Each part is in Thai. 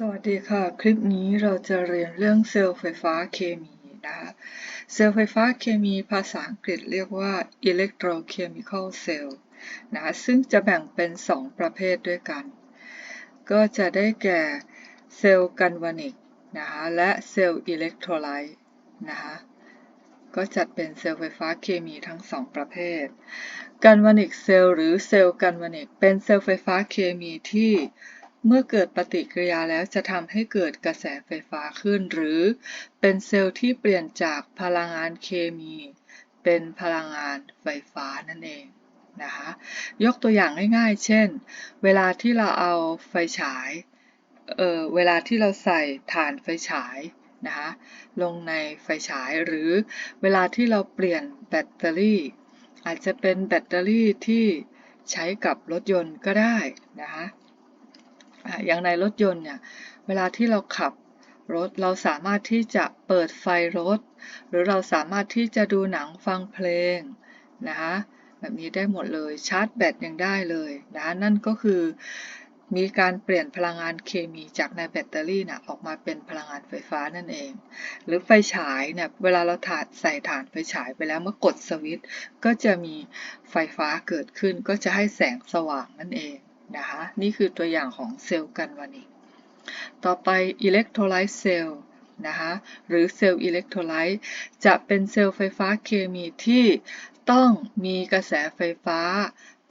สวัสดีค่ะ คลิปนี้เราจะเรียนเรื่องเซลล์ไฟฟ้าเคมีนะคะเซลล์ไฟฟ้าเคมีภาษาอังกฤษเรียกว่า electrochemical cell นะคะซึ่งจะแบ่งเป็น 2 ประเภทด้วยกัน ก็จะได้แก่เซลล์กันวานิกนะคะและเซลล์อิเล็กโทรไลต์นะคะก็จัดเป็นเซลล์ไฟฟ้าเคมีทั้ง 2 ประเภท กันวานิกเซลล์หรือเซลล์กันวานิกเป็นเซลล์ไฟฟ้าเคมีที่ เมื่อเกิดปฏิกิริยาแล้วจะทำให้เกิดกระแสไฟฟ้าขึ้น หรือเป็นเซลล์ที่เปลี่ยนจากพลังงานเคมี เป็นพลังงานไฟฟ้านั่นเองนะคะยกตัวอย่างง่าย ๆ เช่น เวลาที่เราเอาไฟฉายเออเวลาที่เราใส่ถ่านไฟฉายนะคะลงในไฟฉายหรือเวลาที่เราเปลี่ยนแบตเตอรี่ อาจจะเป็นแบตเตอรี่ที่ใช้กับรถยนต์ก็ได้นะคะ อย่างในรถยนต์เนี่ย เวลาที่เราขับรถเราสามารถที่จะเปิดไฟรถ หรือเราสามารถที่จะดูหนังฟังเพลงนะคะแบบนี้ได้หมดเลยชาร์จแบตยังได้เลยนะนั่นก็คือมีการเปลี่ยนพลังงานเคมีจากในแบตเตอรี่นะออกมาเป็นพลังงานไฟฟ้านั่นเอง หรือไฟฉายเนี่ยเวลาเราถาดใส่ฐานไฟฉายไปแล้วเมื่อกดสวิตช์ก็จะมีไฟฟ้าเกิดขึ้นก็จะให้แสงสว่างนั่นเอง นะคะ นี่คือตัวอย่างของเซลล์กันวานิกต่อไปอิเล็กโทรไลต์เซลล์นะคะหรือเซลล์อิเล็กโทรไลต์จะเป็นเซลล์ไฟฟ้าเคมีที่ต้องมีกระแสไฟฟ้า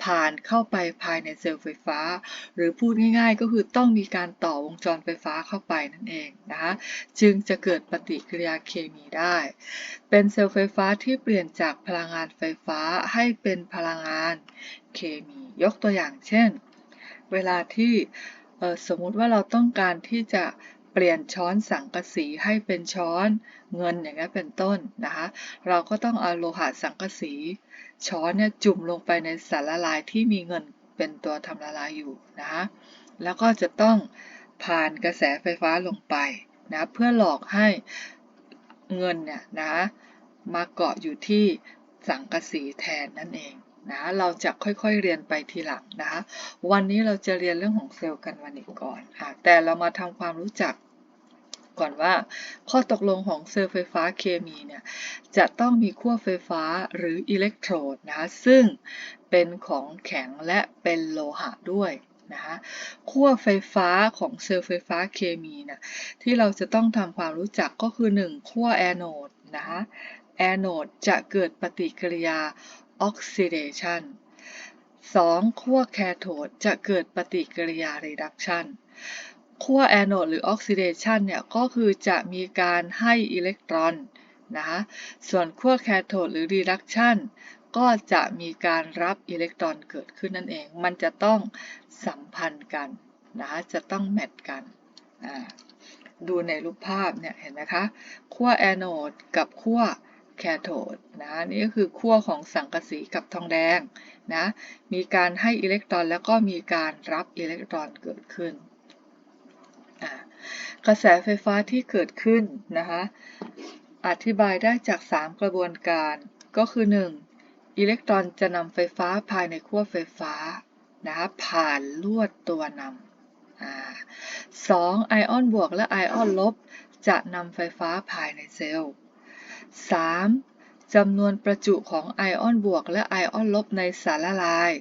ผ่านเข้าไปภายในเซลล์ไฟฟ้า หรือพูดง่ายๆ ก็คือต้องมีการต่อวงจรไฟฟ้าเข้าไปนั่นเองนะคะจึงจะเกิดปฏิกิริยาเคมีได้ เป็นเซลล์ไฟฟ้าที่เปลี่ยนจากพลังงานไฟฟ้าให้เป็นพลังงานเคมี ยกตัวอย่างเช่น เวลาที่สมมุติว่าเราต้องการที่จะเปลี่ยนช้อนสังกะสีให้เป็นช้อนเงินอย่างนี้เป็นต้นนะคะเราก็ต้องเอาโลหะสังกะสี ช้อนเนี่ยจุ่มลงไปในสารละลายที่มีเงินเป็นตัวทำละลายอยู่นะคะแล้วก็จะต้องผ่านกระแสไฟฟ้าลงไปนะเพื่อหลอกให้เงินเนี่ยนะมาเกาะอยู่ที่สังกะสีแทนนั่นเอง นะเราจะค่อยๆเรียนไปทีหลังนะคะวันนี้เราจะเรียนเรื่องของเซลล์กันวานิกก่อนค่ะแต่เรามาทำความรู้จักก่อนว่าข้อตกลงของเซลล์ไฟฟ้าเคมีเนี่ยจะต้องมีขั้วไฟฟ้าหรืออิเล็กโทรดนะซึ่งเป็นของแข็งและเป็นโลหะด้วยนะคะขั้วไฟฟ้าของเซลล์ไฟฟ้าเคมีนี่ยที่เราจะต้องทำความรู้จักก็คือ 1 ขั้วแอนโอดนะคะแอนโอดจะเกิดปฏิกิริยา ออกซิเดชัน 2. ขั้วแคโทดจะเกิดปฏิกิริยารีดักชันขั้วแอนโอดหรือออกซิเดชันเนี่ยก็คือจะมีการให้อิเล็กตรอนนะคะส่วนขั้วแคโทดหรือรีดักชันก็จะมีการรับอิเล็กตรอนเกิดขึ้นนั่นเอง มันจะต้องสัมพันธ์กันนะคะจะต้องแมทกัน ดูในรูปภาพเนี่ยเห็นไหมคะ ขั้วแอนโอดกับขั้ว แคโทดนะนี่ก็คือขั้วของสังกะสีกับทองแดงนะมีการให้อิเล็กตรอนแล้วก็มีการรับอิเล็กตรอนเกิดขึ้น กระแสไฟฟ้าที่เกิดขึ้นนะคะอธิบายได้จาก 3 กระบวนการก็คือ 1. อิเล็กตรอนจะนำไฟฟ้าภายในขั้วไฟฟ้านะคะผ่านลวดตัวนำสองไอออนบวกและไอออนลบจะนำไฟฟ้าภายในเซลล์ 3. จำนวนประจุของไอออนบวกและไอออนลบในสารละลาย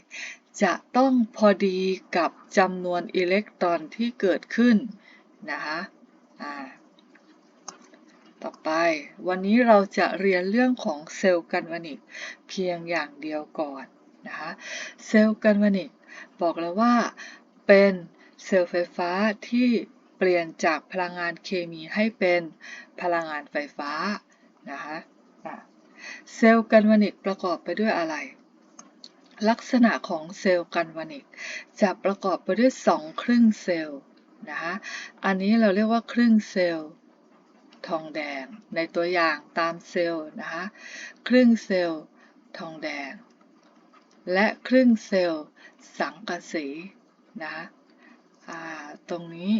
จะต้องพอดีกับจำนวนอิเล็กตรอนที่เกิดขึ้นนะคะต่อไป วันนี้เราจะเรียนเรื่องของเซลล์กันวนิกเพียงอย่างเดียวก่อนนะคะเซลล์กันวนิกบอกแล้วว่าเป็นเซลล์ไฟฟ้าที่เปลี่ยนจากพลังงานเคมีให้เป็นพลังงานไฟฟ้า นะคะเซลล์กันวานิกประกอบไปด้วยอะไร ลักษณะของเซลล์กันวานิกจะประกอบไปด้วย2ครึ่งเซลล์นะคะอันนี้เราเรียกว่าครึ่งเซลล์ทองแดง ในตัวอย่างตามเซลล์นะคะครึ่งเซลล์ทองแดง และครึ่งเซลล์สังกะสีนะตรงนี้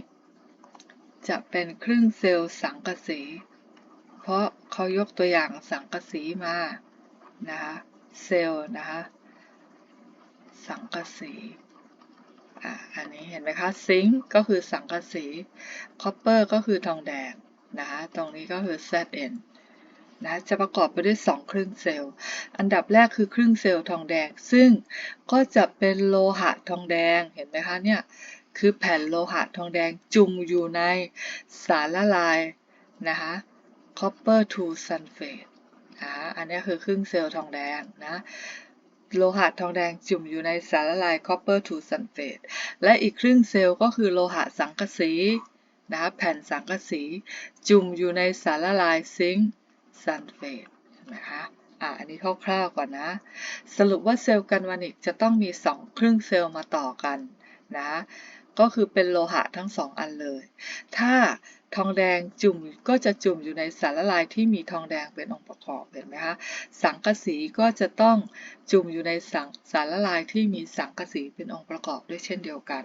จะเป็นครึ่งเซลล์สังกะสี เพราะเขายกตัวอย่างสังกะสีมานะคะเซลล์นะคะสังกะสีอะอันนี้เห็นไหมคะซิงก็คือสังกะสีคอปเปอร์ก็คือทองแดงนะคะตรงนี้ก็คือ Zn นะจะประกอบไปด้วย 2 ครึ่งเซลล์ อันดับแรกคือครึ่งเซลล์ทองแดง ซึ่งก็จะเป็นโลหะทองแดง เห็นไหมคะเนี่ย คือแผ่นโลหะทองแดงจุ่มอยู่ในสารละลายนะคะ copper to sulfate นะอันนี้คือครึ่งเซลล์ทองแดงนะโลหะทองแดงจุ่มอยู่ในสารละลาย copper to sulfate และอีกครึ่งเซลล์ก็คือโลหะสังกะสีนะคะแผ่นสังกะสี จุ่มอยู่ในสารละลายซิงค์ซัลเฟตนะคะอะอันนี้คร่าวๆก่อนนะ สรุปว่าเซลล์กันวานิกจะต้องมี 2 ครึ่งเซลล์มาต่อกันนะก็คือเป็นโลหะทั้ง2อันเลย ถ้า ทองแดงจุ่มก็จะจุ่มอยู่ในสารละลายที่มีทองแดงเป็นองค์ประกอบเห็นไหมคะสังกะสีก็จะต้องจุ่มอยู่ในสังสารละลายที่มีสังกะสีเป็นองค์ประกอบด้วยเช่นเดียวกัน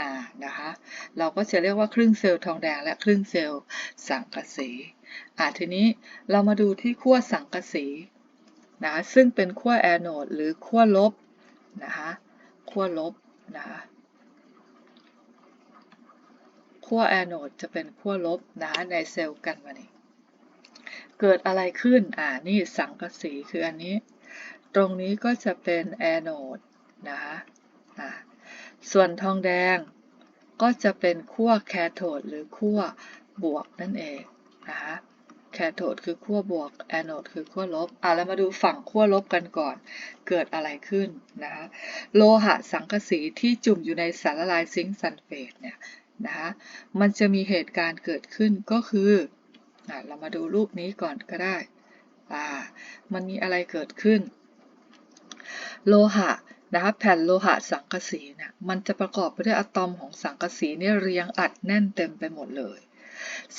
อ่านะคะเราก็จะเรียกว่าครึ่งเซลล์ทองแดงและครึ่งเซลล์สังกะสีอ่าทีนี้เรามาดูที่ขั้วสังกะสีนะซึ่งเป็นขั้วแอนโอดหรือขั้วลบนะคะขั้วลบนะคะ ขั้วแอนโอดจะเป็นขั้วลบนะในเซลล์กันวานิกเกิดอะไรขึ้น อ่า นี่สังกะสีคืออันนี้ ตรงนี้ก็จะเป็นแอนโอดนะคะอ่าส่วนทองแดงก็จะเป็นขั้วแคโทดหรือขั้วบวกนั่นเองนะคะแคโทดคือขั้วบวก แอนโอดคือขั้วลบ อะเรามาดูฝั่งขั้วลบกันก่อน เกิดอะไรขึ้นนะคะโลหะสังกะสีที่จุ่มอยู่ในสารละลายซิงค์ซัลเฟตเนี่ย นะคะมันจะมีเหตุการณ์เกิดขึ้นก็คืออเรามาดูรูปนี้ก่อนก็ได้มันมีอะไรเกิดขึ้น โลหะนะคะแผ่นโลหะสังกะสีเนี่ยมันจะประกอบไปด้วยอะตอมของสังกะสีเนี่ยเรียงอัดแน่นเต็มไปหมดเลย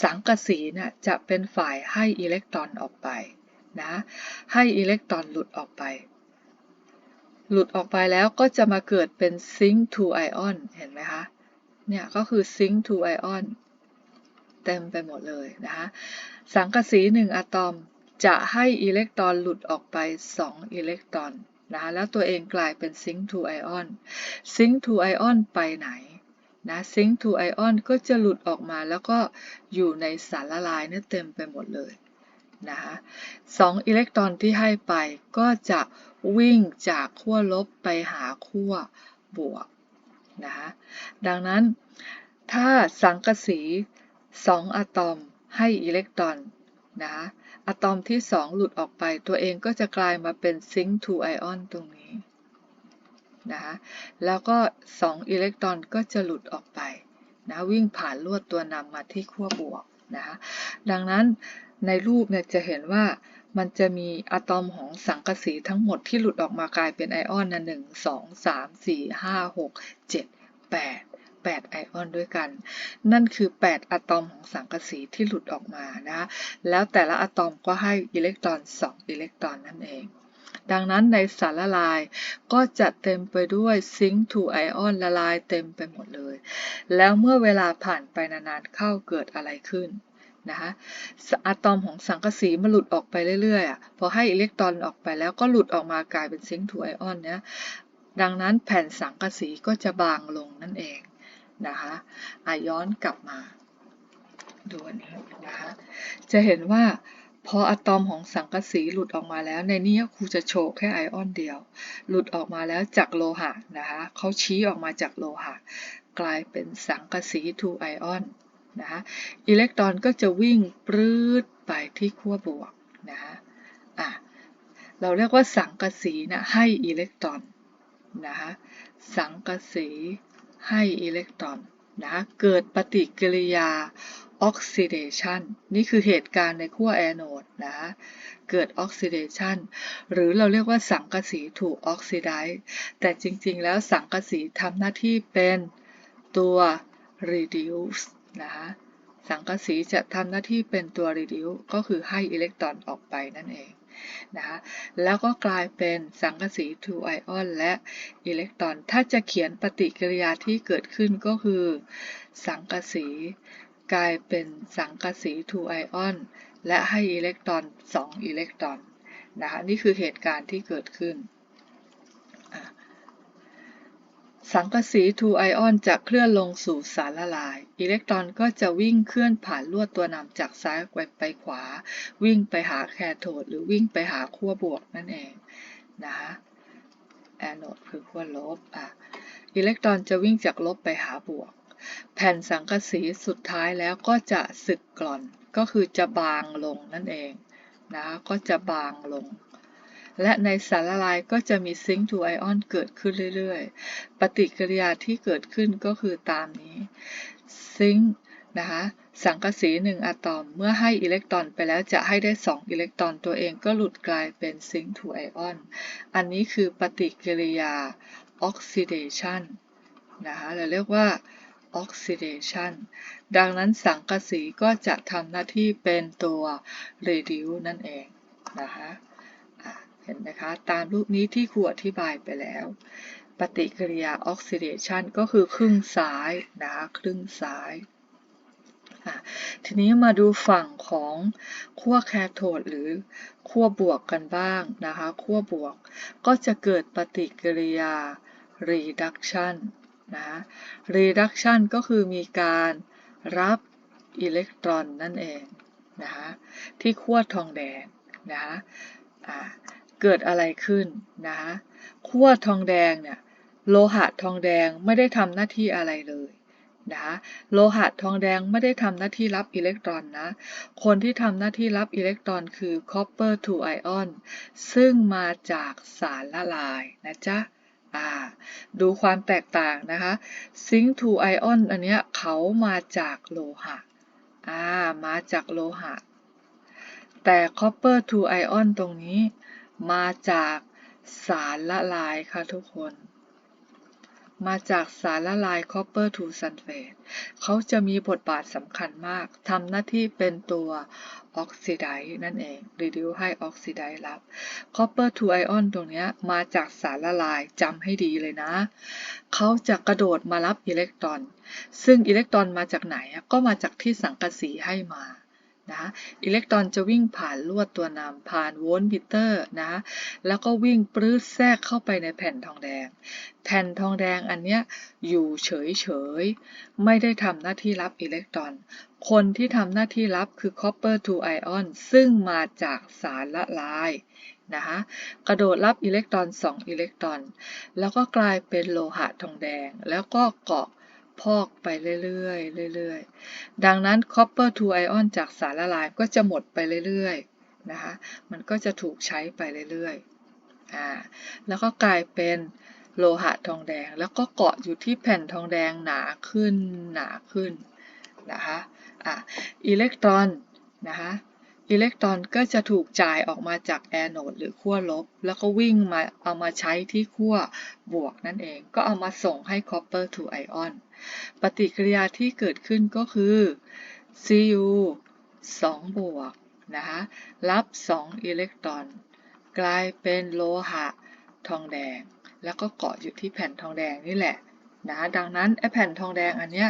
สังกะสีเนี่ยจะเป็นฝ่ายให้อิเล็กตรอนออกไปนะให้อิเล็กตรอนหลุดออกไป หลุดออกไปแล้วก็จะมาเกิดเป็นซิงค์ทูไอออนเห็นไหมคะ เนี่ยก็คือซิงค์ทูไอออนเต็มไปหมดเลยนะคะสังกะสีหนึ่งอะตอมจะให้อิเล็กตรอนหลุดออกไป 2 อิเล็กตรอนนะแล้วตัวเองกลายเป็นซิงค์ทูไอออนซิงค์ทูไอออนไปไหนนะซิงค์ทูไอออนก็จะหลุดออกมาแล้วก็อยู่ในสารละลายนี่เต็มไปหมดเลยนะคะสองอิเล็กตรอนที่ให้ไปก็จะวิ่งจากขั้วลบไปหาขั้วบวก นะคะดังนั้นถ้าสังกะสี 2 อะตอมให้อิเล็กตรอนนะคะอะตอมที่ 2 หลุดออกไป ตัวเองก็จะกลายมาเป็นซิงค์ทูไอออนตรงนี้นะคะแล้วก็ 2 อิเล็กตรอนก็จะหลุดออกไปนะวิ่งผ่านลวดตัวนำมาที่ขั้วบวกนะคะดังนั้นในรูปเนี่ยจะเห็นว่า มันจะมีอะตอมของสังกะสีทั้งหมดที่หลุดออกมากลายเป็นไอออนนะหนึ่งสองสามสี่ห้าหกเจ็ดแปด8ไอออนด้วยกัน นั่นคือ 8 อะตอมของสังกะสีที่หลุดออกมานะ แล้วแต่ละอะตอมก็ให้อิเล็กตรอน 2 อิเล็กตรอนนั่นเอง ดังนั้นในสารละลายก็จะเต็มไปด้วยซิงค์ทูไอออนละลายเต็มไปหมดเลย แล้วเมื่อเวลาผ่านไปนานๆเข้าเกิดอะไรขึ้น นะคะอะตอมของสังกะสีมันหลุดออกไปเรื่อยๆอะพอให้อิเล็กตรอนออกไปแล้วก็หลุดออกมากลายเป็นซิงค์ทูไอออนเนี่ยดังนั้นแผ่นสังกะสีก็จะบางลงนั่นเองนะคะอาย้อนกลับมาดูอันนี้นะคะจะเห็นว่าพออะตอมของสังกะสีหลุดออกมาแล้ว ในนี้ครูจะโชว์แค่ไอออนเดียว หลุดออกมาแล้วจากโลหะนะคะเขาชี้ออกมาจากโลหะ กลายเป็นสังกะสีทูไอออน นะคะอิเล็กตรอนก็จะวิ่งปลื้ดไปที่ขั้วบวกนะคะอะเราเรียกว่าสังกะสีนะให้อิเล็กตรอนนะคะสังกะสีให้อิเล็กตรอนนะเกิดปฏิกิริยาออกซิเดชันนี่คือเหตุการณ์ในขั้วแอนโอดนะเกิดออกซิเดชันหรือเราเรียกว่าสังกะสีถูกออกซิไดซ์แต่จริงๆแล้วสังกะสีทำหน้าที่เป็นตัว reduce นะคะสังกะสีจะทำหน้าที่เป็นตัว reduce ก็คือให้อิเล็กตรอนออกไปนั่นเองนะคะแล้วก็กลายเป็นสังกะสีทูไอออนและอิเล็กตรอน ถ้าจะเขียนปฏิกิริยาที่เกิดขึ้นก็คือ สังกะสีกลายเป็นสังกะสีทูไอออนและให้อิเล็กตรอน2อิเล็กตรอนนะคะนี่คือเหตุการณ์ที่เกิดขึ้น สังกะสีทูไอออนจะเคลื่อนลงสู่สารละลาย อิเล็กตรอนก็จะวิ่งเคลื่อนผ่านลวดตัวนำจากซ้ายไปไปขวา วิ่งไปหาแคโทดหรือวิ่งไปหาขั้วบวกนั่นเองนะคะแอนโดคือขั้วลบอะอิเล็กตรอนจะวิ่งจากลบไปหาบวก แผ่นสังกะสีสุดท้ายแล้วก็จะสึกกร่อนก็คือจะบางลงนั่นเองนะคะก็จะบางลง และในสารละลายก็จะมีซิงค์ทูไอออนเกิดขึ้นเรื่อยๆ ปฏิกิริยาที่เกิดขึ้นก็คือตามนี้ ซิงค์นะคะสังกะสีหนึ่งอะตอม เมื่อให้อิเล็กตรอนไปแล้วจะให้ได้ 2 อิเล็กตรอนตัวเองก็หลุดกลายเป็นซิงค์ทูไอออน อันนี้คือปฏิกิริยาออกซิเดชันนะคะเราเรียกว่าออกซิเดชันดังนั้นสังกะสีก็จะทำหน้าที่เป็นตัว reduce นั่นเองนะคะ เห็นไหมคะ ตามรูปนี้ที่ครูอธิบายไปแล้ว ปฏิกิริยาออกซิเดชันก็คือครึ่งซ้ายนะคะครึ่งซ้าย ทีนี้มาดูฝั่งของขั้วแคโทดหรือขั้วบวกกันบ้างนะคะขั้วบวกก็จะเกิดปฏิกิริยา reduction นะ reduction ก็คือมีการรับอิเล็กตรอนนั่นเองนะคะที่ขั้วทองแดงนะคะอ่า เกิดอะไรขึ้นนะคะขั้วทองแดงเนี่ยโลหะทองแดงไม่ได้ทำหน้าที่อะไรเลยนะคะโลหะทองแดงไม่ได้ทำหน้าที่รับอิเล็กตรอนนะ คนที่ทำหน้าที่รับอิเล็กตรอนคือ copper to ion ซึ่งมาจากสารละลายนะจ๊ะอ่าดูความแตกต่างนะคะซิงค์ทูไอออนอันเนี้ยเขามาจากโลหะอ่ามาจากโลหะ แต่ copper to ion ตรงนี้ มาจากสารละลายค่ะทุกคน มาจากสารละลาย copper to sulfate เขาจะมีบทบาทสำคัญมากทำหน้าที่เป็นตัวออกซิไดซ์นั่นเอง reduce ให้ออกซิไดซ์รับ copper to ion ตรงนี้มาจากสารละลายจำให้ดีเลยนะ เขาจะกระโดดมารับอิเล็กตรอน ซึ่งอิเล็กตรอนมาจากไหน ก็มาจากที่สังกะสีให้มา นะอิเล็กตรอนจะวิ่งผ่านลวดตัวนำผ่านโวลต์มิเตอร์นะแล้วก็วิ่งปลื้ดแทรกเข้าไปในแผ่นทองแดง แผ่นทองแดงอันเนี้ยอยู่เฉยๆ ไม่ได้ทำหน้าที่รับอิเล็กตรอน คนที่ทำหน้าที่รับคือ copper to ion ซึ่งมาจากสารละลายนะคะกระโดดรับอิเล็กตรอน 2 อิเล็กตรอน แล้วก็กลายเป็นโลหะทองแดง แล้วก็เกาะ พอกไปเรื่อยๆเรื่อยๆ ดังนั้น copper to ion จากสารละลายก็จะหมดไปเรื่อยๆนะคะ มันก็จะถูกใช้ไปเรื่อยๆ อ่า แล้วก็กลายเป็นโลหะทองแดง แล้วก็เกาะอยู่ที่แผ่นทองแดงหนาขึ้นหนาขึ้นนะคะ อ่าอิเล็กตรอนนะคะ อิเล็กตรอนก็จะถูกจ่ายออกมาจากแอนโอดหรือขั้วลบ แล้วก็วิ่งมาเอามาใช้ที่ขั้วบวกนั่นเอง ก็เอามาส่งให้ copper to ion ปฏิกิริยาที่เกิดขึ้นก็คือ Cu 2 บวกนะคะรับ 2 อิเล็กตรอน กลายเป็นโลหะทองแดง แล้วก็เกาะอยู่ที่แผ่นทองแดงนี่แหละ นะดังนั้นไอแผ่นทองแดงอันเนี้ย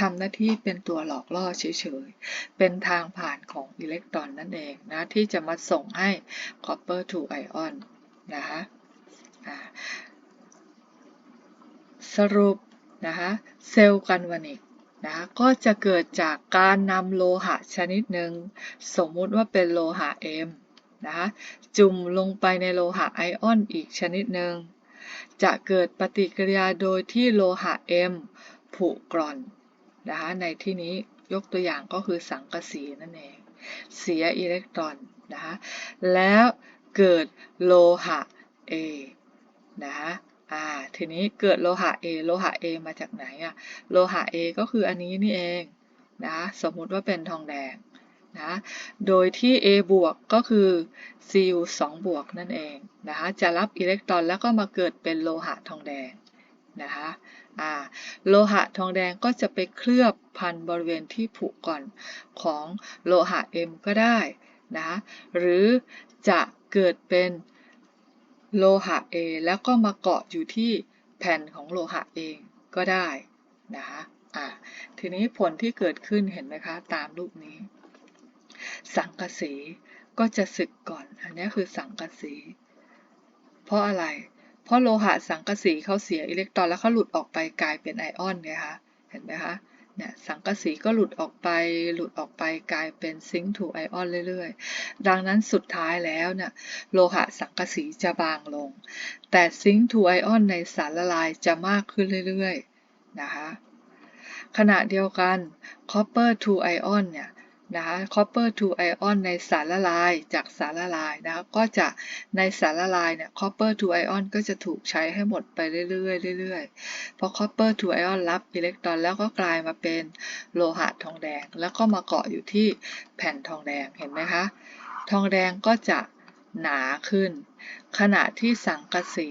ทำหน้าที่เป็นตัวหลอกล่อเฉยๆ เป็นทางผ่านของอิเล็กตรอนนั่นเองนะที่จะมาส่งให้ copper to ion นะคะสรุปนะคะเซลล์กันวานิกนะก็จะเกิดจากการนำโลหะชนิดหนึ่งสมมุติว่าเป็นโลหะ M นะคะจุ่มลงไปในโลหะไอออนอีกชนิดหนึ่ง จะเกิดปฏิกิริยาโดยที่โลหะ M ผุกร่อนนะคะในที่นี้ยกตัวอย่างก็คือสังกะสีนั่นเอง เสียอิเล็กตรอนนะคะแล้วเกิดโลหะ A นะคะอ่าทีนี้เกิดโลหะ A โลหะ A มาจากไหนอะโลหะ A ก็คืออันนี้นี่เองนะสมมุติว่าเป็นทองแดง นะ โดยที่ A บวกก็คือ Cu 2บวกนั่นเองนะคะจะรับอิเล็กตรอนแล้วก็มาเกิดเป็นโลหะทองแดงนะคะโลหะทองแดงก็จะไปเคลือบพันบริเวณที่ผุก่อนของโลหะ M ก็ได้นะหรือจะเกิดเป็นโลหะ A แล้วก็มาเกาะอยู่ที่แผ่นของโลหะเองก็ได้นะคะทีนี้ผลที่เกิดขึ้นเห็นไหมคะ ตามรูปนี้ สังกะสีก็จะสึกก่อน อันนี้คือสังกะสี เพราะอะไร เพราะโลหะสังกะสีเขาเสียอิเล็กตรอนแล้วเขาหลุดออกไปกลายเป็นไอออนไงคะเห็นไหมคะเนี่ยสังกะสีก็หลุดออกไปหลุดออกไปกลายเป็นซิงค์ถูไอออนเรื่อยๆ ดังนั้นสุดท้ายแล้วเนี่ยโลหะสังกะสีจะบางลง แต่ซิงค์ถูไอออนในสารละลายจะมากขึ้นเรื่อยๆนะคะขณะเดียวกัน copper to ion เนี่ย นะคะ copper to ion ในสารละลายจากสารละลายนะคะก็จะในสารละลายเนี่ย copper to ion ก็จะถูกใช้ให้หมดไปเรื่อยๆเรื่อยๆเพราะ copper to ion รับอิเล็กตรอนแล้วก็กลายมาเป็นโลหะทองแดง แล้วก็มาเกาะอยู่ที่แผ่นทองแดงเห็นไหมคะทองแดงก็จะหนาขึ้น ขณะที่สังกะสี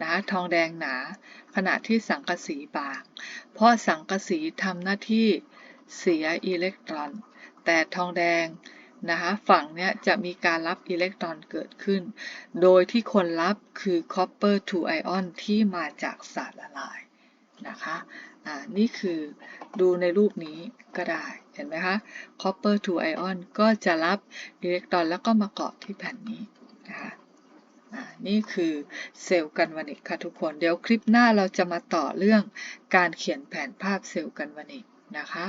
นะคะทองแดงหนา ขณะที่สังกะสีบาง เพราะสังกะสีทำหน้าที่ เสียอิเล็กตรอน แต่ทองแดงนะคะฝั่งเนี้ยจะมีการรับอิเล็กตรอนเกิดขึ้น โดยที่คนรับคือ copper to ion ที่มาจากสารละลายนะคะอ่านี่คือดูในรูปนี้ก็ได้ เห็นไหมคะ copper to ion ก็จะรับอิเล็กตรอนแล้วก็มาเกาะที่แผ่นนี้นะคะอ่านี่คือเซลล์กันวานิกค่ะทุกคน เดี๋ยวคลิปหน้าเราจะมาต่อเรื่องการเขียนแผนภาพเซลล์กันวานิกนะคะ